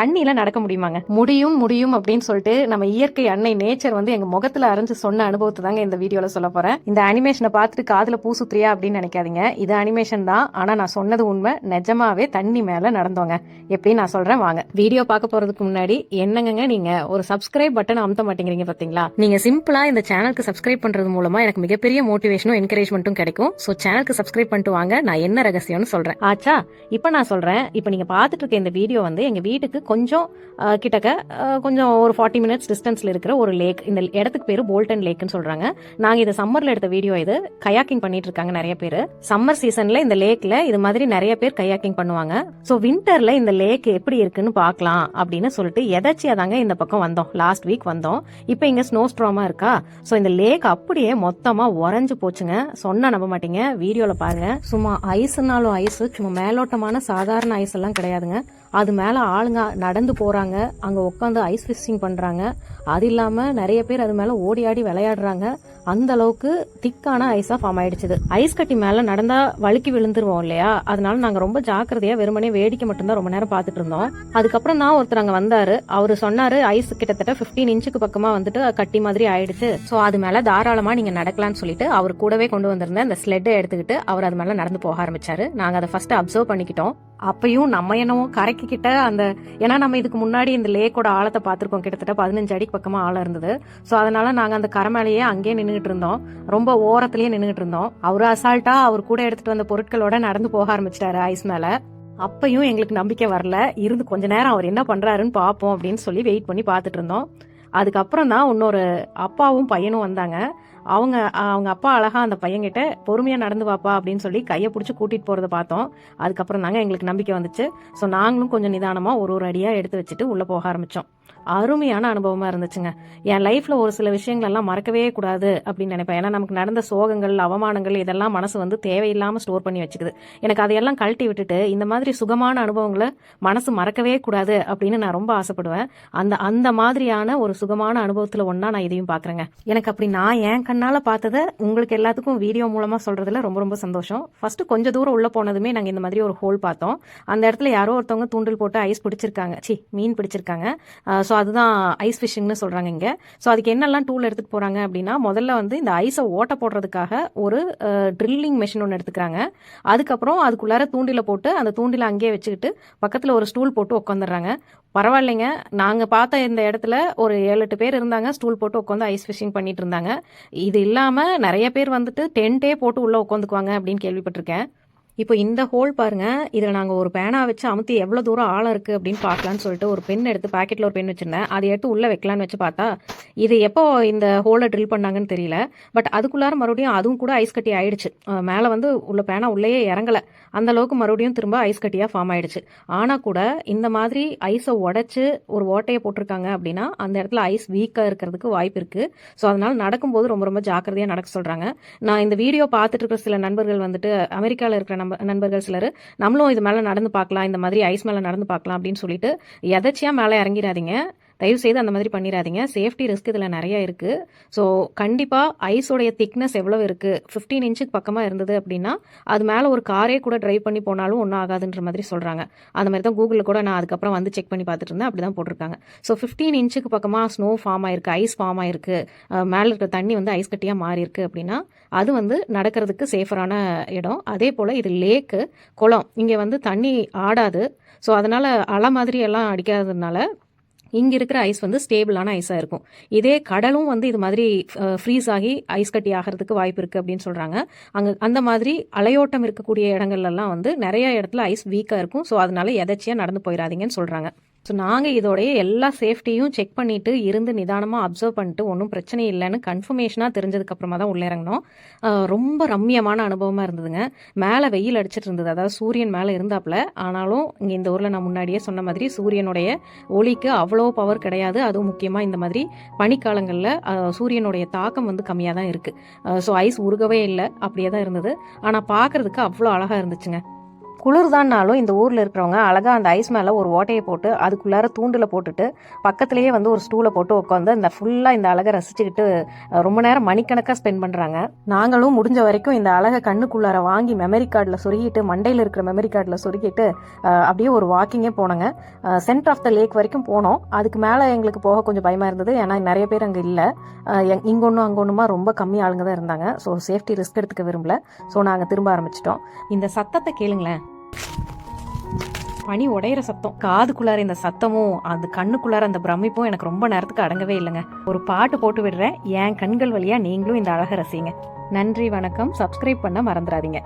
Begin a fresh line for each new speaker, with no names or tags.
தண்ணியில நடக்க முடியுமாங்க? முடியும் முடியும் அப்படின்னு சொல்லிட்டு நம்ம இயற்கை அன்னை நேச்சர் வந்து எங்க முகத்துல அரைஞ்சு சொன்ன அனுபவத்தை தாங்க இந்த வீடியோல சொல்ல போறேன். இந்த அனிமேஷனை பார்த்துட்டு காதுல பூ சுத்துறியா அப்படின்னு நினைக்காதீங்க. இது அனிமேஷன் தான். ஆனா நான் சொன்னது உண்மை. நிஜமாவே தண்ணி மேல நடந்தோங்க. எப்படி நான் சொல்றேன் வாங்க. வீடியோ பார்க்க போறதுக்கு முன்னாடி என்னங்க நீங்க? ஒரு சப்ஸ்கிரைப் பட்டன் அமுத்த மாட்டேங்கிறீங்க பாத்தீங்களா? நீங்க சிம்பிளா இந்த சேனலுக்கு சப்ஸ்கிரைப் பண்றது மூலமா எனக்கு மிகப்பெரிய மோட்டிவேஷனும் என்கரேஜ்மெண்ட்டும் கிடைக்கும். சோ சேனலுக்கு சப்ஸ்கிரைப் பண்ணிட்டு வாங்க. நான் என்ன ரகசியம்னு சொல்றேன். ஆச்சா இப்போ நான் சொல்றேன். இப்போ நீங்க பாத்துட்டு இருக்க இந்த வீடியோ வந்து எங்க வீட்டுக்கு கொஞ்சம் கிட்டக்க கொஞ்சம் ஒரு ஃபார்ட்டி மினிட்ஸ் டிஸ்டன்ஸில் இருக்கிற ஒரு லேக் இந்த இடத்துக்கு பேர் போல்டன் லேக்னு சொல்கிறாங்க நாங்கள் இது சம்மரில் எடுத்த வீடியோ இது. கயாக்கிங் பண்ணிட்டு இருக்காங்க நிறைய பேர். சம்மர் சீசனில் இந்த லேக்கில் இது மாதிரி நிறைய பேர் கயாக்கிங் பண்ணுவாங்க. ஸோ வின்டரில் இந்த லேக் எப்படி இருக்குன்னு பார்க்கலாம் அப்படின்னு சொல்லிட்டு எதாச்சியாக தாங்க இந்த பக்கம் வந்தோம். லாஸ்ட் வீக் வந்தோம். இப்போ இங்கே ஸ்னோ ஸ்ட்ராமாக இருக்கா? ஸோ இந்த லேக் அப்படியே மொத்தமாக உறைஞ்சு போச்சுங்க. சொன்னால் நம்ப மாட்டீங்க. வீடியோவில் பாருங்க. சும்மா ஐஸ்னாலும் ஐஸ் சும்மா மேலோட்டமான சாதாரண ஐஸ் எல்லாம் கிடையாதுங்க. அது மேலே ஆளுங்க நடந்து போகிறாங்க அங்கே உட்காந்து ஐஸ் ஃபிஷிங் பண்ணுறாங்க அது இல்லாமல் நிறைய பேர் அது மேலே ஓடி ஆடி விளையாடுறாங்க. அந்த அளவுக்கு திக்கான ஐஸாக ஃபார்ம் ஆயிடுச்சுது. ஐஸ் கட்டி மேலே நடந்தால் வழுக்கி விழுந்துருவோம் இல்லையா? அதனால நாங்கள் ரொம்ப ஜாக்கிரதையாக வெறுமனே வேடிக்கை மட்டும்தான் ரொம்ப நேரம் பார்த்துட்டு இருந்தோம். அதுக்கப்புறம் தான் ஒருத்தர் அங்கே வந்தார். அவர் சொன்னார் ஐஸ் கிட்டத்தட்ட 15 இன்ச்சுக்கு பக்கமாக வந்துட்டு கட்டி மாதிரி ஆயிடுச்சு. ஸோ அது மேலே தாராளமாக நீங்கள் நடக்கலாம்னு சொல்லிட்டு அவர் கூடவே கொண்டு வந்திருந்த அந்த ஸ்லெட்டை எடுத்துக்கிட்டு அவர் அது மேலே நடந்து போக ஆரம்பிச்சாரு. நாங்கள் அதை ஃபர்ஸ்ட் அப்சர்வ் பண்ணிக்கிட்டோம். அப்பயும் நம்ம என்னவோ கரைக்கிட்ட அந்த ஏன்னா நம்ம இதுக்கு முன்னாடி இந்த லேக்கோட ஆழத்தை பார்த்துருக்கோம். கிட்டத்தட்ட பதினஞ்சு அடிக்கு பக்கமாக ஆழம் இருந்தது. ஸோ அதனால நாங்கள் அந்த கரை மேலேயே அங்கேயே நின்றுட்டு இருந்தோம். ரொம்ப ஓரத்துலேயே நின்றுட்டு இருந்தோம். அவர் அசால்ட்டாக அவர் கூட எடுத்துகிட்டு வந்த பொருட்களோட நடந்து போக ஆரம்பிச்சிட்டாரு ஐஸ் மேலே. அப்பயும் எங்களுக்கு நம்பிக்கை வரல. இருந்து கொஞ்ச நேரம் அவர் என்ன பண்ணுறாருன்னு பார்ப்போம் அப்படின்னு சொல்லி வெயிட் பண்ணி பார்த்துட்டு இருந்தோம். அதுக்கப்புறம் தான் இன்னொரு அப்பாவும் பையனும் வந்தாங்க. அவங்க அவங்க அப்பா அழகாக அந்த பையன்கிட்ட பொறுமையாக நடந்து வாப்பா அப்படின்னு சொல்லி கையை பிடிச்சி கூட்டிட்டு போகிறத பார்த்தோம். அதுக்கப்புறம் தாங்க எங்களுக்கு நம்பிக்கை வந்துச்சு. ஸோ நாங்களும் கொஞ்சம் நிதானமாக ஒரு ஒரு அடியாக எடுத்து வச்சுட்டு உள்ளே போக ஆரம்பித்தோம் அருமையான அனுபவமாக இருந்துச்சுங்க. என் லைஃப்பில் ஒரு சில விஷயங்களெல்லாம் மறக்கவே கூடாது அப்படின்னு நினைப்பேன். ஏன்னா நமக்கு நடந்த சோகங்கள் அவமானங்கள் இதெல்லாம் மனசு வந்து தேவையில்லாமல் ஸ்டோர் பண்ணி வச்சுக்குது. எனக்கு அதையெல்லாம் கழட்டி விட்டுட்டு இந்த மாதிரி சுகமான அனுபவங்களை மனசு மறக்கவே கூடாது அப்படின்னு நான் ரொம்ப ஆசைப்படுவேன். அந்த அந்த மாதிரியான ஒரு சுகமான அனுபவத்தில் ஒன்றா நான் இதையும் பார்க்குறேங்க எனக்கு அப்படி நான் என் கண்ணால் பார்த்ததை உங்களுக்கு எல்லாத்துக்கும் வீடியோ மூலமாக சொல்கிறதுல ரொம்ப ரொம்ப சந்தோஷம். ஃபர்ஸ்ட் கொஞ்சம் தூரம் உள்ளே போனதுமே நாங்கள் இந்த மாதிரி ஒரு ஹோல் பார்த்தோம். அந்த இடத்துல யாரோ ஒருத்தவங்க தூண்டில் போட்டு ஐஸ் பிடிச்சிருக்காங்க. சி மீன் பிடிச்சிருக்காங்க. ஸோ அதுதான் ஐஸ் ஃபிஷிங்னு சொல்கிறாங்க இங்கே. ஸோ அதுக்கு என்னெல்லாம் டூல் எடுத்துகிட்டு போகிறாங்க அப்படின்னா முதல்ல வந்து இந்த ஐஸை ஓட்ட போடுறதுக்காக ஒரு ட்ரில்லிங் மெஷின் ஒன்று எடுத்துக்கிறாங்க. அதுக்கப்புறம் அதுக்குள்ளார தூண்டில போட்டு அந்த தூண்டில அங்கேயே வச்சுக்கிட்டு பக்கத்தில் ஒரு ஸ்டூல் போட்டு உட்காந்துடுறாங்க பரவாயில்லைங்க. நாங்கள் பார்த்த இந்த இடத்துல ஒரு ஏழு எட்டு பேர் இருந்தாங்க. ஸ்டூல் போட்டு உட்காந்து ஐஸ் ஃபிஷிங் பண்ணிட்டு இருந்தாங்க. இது இல்லாமல் நிறைய பேர் வந்துட்டு டென்ட்டே போட்டு உள்ளே உட்காந்துக்குவாங்க அப்படின்னு கேள்விப்பட்டிருக்கேன். இப்போ இந்த ஹோல் பாருங்க. இதில் நாங்கள் ஒரு பேனா வச்சு அமுத்தி எவ்வளோ தூரம் ஆழம் இருக்குது அப்படின்னு பார்க்கலான்னு சொல்லிட்டு ஒரு பென் எடுத்து பாக்கெட்டில் ஒரு பென் வச்சுருந்தேன். அதை எடுத்து உள்ளே வைக்கலான்னு வச்சு பார்த்தா இது எப்போ இந்த ஹோலை ட்ரில் பண்ணாங்கன்னு தெரியல. பட் அதுக்குள்ளார மறுபடியும் அதுவும் கூட ஐஸ் கட்டி ஆயிடுச்சு. மேலே வந்து உள்ள பேனா உள்ளேயே இறங்கல. அந்த அளவுக்கு மறுபடியும் திரும்ப ஐஸ் கட்டியாக ஃபார்ம் ஆயிடுச்சு. ஆனால் கூட இந்த மாதிரி ஐஸை உடைச்சு ஒரு ஓட்டையை போட்டிருக்காங்க அப்படின்னா அந்த இடத்துல ஐஸ் வீக்காக இருக்கிறதுக்கு வாய்ப்பு இருக்குது ஸோ அதனால் நடக்கும்போது ரொம்ப ரொம்ப ஜாக்கிரதையாக நடக்க சொல்கிறாங்க நான் இந்த வீடியோ பார்த்துட்டு இருக்கிற சில நண்பர்கள் வந்துட்டு அமெரிக்காவில் இருக்கிற நம்ப நண்பர்கள் சிலர் நம்மளும் இது மேலே நடந்து பார்க்கலாம் இந்த மாதிரி ஐஸ் மேலே நடந்து பார்க்கலாம் அப்படின்னு சொல்லிட்டு எதாச்சியாக மேலே இறங்கிடாதீங்க. தயவு செய்து அந்த மாதிரி பண்ணிடாதீங்க சேஃப்டி ரிஸ்க் இதில் நிறைய இருக்குது ஸோ கண்டிப்பாக ஐஸோடைய திக்னஸ் எவ்வளோ இருக்குது ஃபிஃப்டீன் இன்ச்சுக்கு பக்கமாக இருந்தது அப்படின்னா அது மேலே ஒரு காரே கூட ட்ரைவ் பண்ணி போனாலும் ஒன்றும் ஆகாதுன்ற மாதிரி சொல்கிறாங்க அந்த மாதிரி தான் கூகுளில் கூட நான் அதுக்கப்புறம் வந்து செக் பண்ணி பார்த்துட்டு இருந்தேன். அப்படி தான் போட்டிருக்காங்க ஸோ ஃபிஃப்டீன் இன்ச்சுக்கு பக்கமாக ஸ்னோ ஃபார்ம் ஆயிருக்கு ஐஸ் ஃபார்ம் ஆயிருக்கு மேலே இருக்கிற தண்ணி வந்து ஐஸ் கட்டியாக மாறி இருக்கு அப்படின்னா அது வந்து நடக்கிறதுக்கு சேஃபரான இடம். அதே போல் இது லேக்கு குளம். இங்கே வந்து தண்ணி ஆடாது. ஸோ அதனால் அலை மாதிரி எல்லாம் அடிக்காததுனால இங்கே இருக்கிற ஐஸ் வந்து ஸ்டேபிளான ஐஸாக இருக்கும். இதே கடலும் வந்து இது மாதிரி ஃப்ரீஸ் ஆகி ஐஸ் கட்டி ஆகிறதுக்கு வாய்ப்பு இருக்குது அப்படின்னு சொல்கிறாங்க அங்கே அந்த மாதிரி அலையோட்டம் இருக்கக்கூடிய இடங்கள்லாம் வந்து நிறைய இடத்துல ஐஸ் வீக்காக இருக்கும். ஸோ அதனால எதாச்சியாக நடந்து போயிடாதீங்கன்னு சொல்கிறாங்க ஸோ நாங்கள் இதோடைய எல்லா சேஃப்டியும் செக் பண்ணிட்டு இருந்து நிதானமாக அப்சர்வ் பண்ணிட்டு ஒன்றும் பிரச்சனை இல்லைன்னு கன்ஃபர்மேஷனாக தெரிஞ்சதுக்கப்புறமா தான் உள்ள இறங்கினோம். ரொம்ப ரம்மியமான அனுபவமாக இருந்ததுங்க. மேலே வெயில் அடிச்சிட்டு இருந்தது. அதாவது சூரியன் மேலே இருந்தாப்புல. ஆனாலும் இங்கே இந்த ஊரில் நான் முன்னாடியே சொன்ன மாதிரி சூரியனுடைய ஒளிக்கு அவ்வளோ பவர் கிடையாது. அதுவும் முக்கியமாக இந்த மாதிரி பனிக்காலங்களில் சூரியனுடைய தாக்கம் வந்து கம்மியாக தான் இருக்குது ஸோ ஐஸ் உருகவே இல்லை. அப்படியே தான் இருந்தது. ஆனால் பார்க்கறதுக்கு அவ்வளோ அழகாக இருந்துச்சுங்க. குளிர்தான்னாலும் இந்த ஊரில் இருக்கிறவங்க அழகாக அந்த ஐஸ் மேலே ஒரு ஓட்டையை போட்டு அதுக்குள்ளார தூண்டில் போட்டுட்டு பக்கத்துலேயே வந்து ஒரு ஸ்டூலை போட்டு உட்காந்து இந்த ஃபுல்லாக இந்த அழகை ரசிச்சுக்கிட்டு ரொம்ப நேரம் மணிக்கணக்காக ஸ்பெண்ட் பண்ணுறாங்க நாங்களும் முடிஞ்ச வரைக்கும் இந்த அழகை கண்ணுக்குள்ளார வாங்கி மெமரி கார்டில் சொருகிட்டு மண்டையில் இருக்கிற மெமரி கார்டில் சொருகிட்டு அப்படியே ஒரு வாக்கிங்கே போனோங்க. சென்டர் ஆஃப் த லேக் வரைக்கும் போனோம். அதுக்கு மேலே எங்களுக்கு போக கொஞ்சம் பயமாக இருந்தது. ஏன்னா நிறைய பேர் அங்கே இல்லை. இங்கே ஒன்றும் அங்கே ஒன்றுமா ரொம்ப கம்மி ஆளுங்க தான் இருந்தாங்க. ஸோ சேஃப்டி ரிஸ்க் எடுத்துக்க விரும்பல. ஸோ நாங்கள் திரும்ப ஆரம்பிச்சிட்டோம். இந்த சத்தத்தை கேளுங்களேன். பனி உடையிற சத்தம். காதுக்குள்ளார இந்த சத்தமும் அது கண்ணுக்குள்ளார அந்த பிரமிப்பும் எனக்கு ரொம்ப நேரத்துக்கு அடங்கவே இல்லைங்க. ஒரு பாட்டு போட்டு விடுறேன். என் கண்கள் வழியா நீங்களும் இந்த அழகை ரசிங்க. நன்றி வணக்கம். சப்ஸ்கிரைப் பண்ண மறந்துடாதீங்க.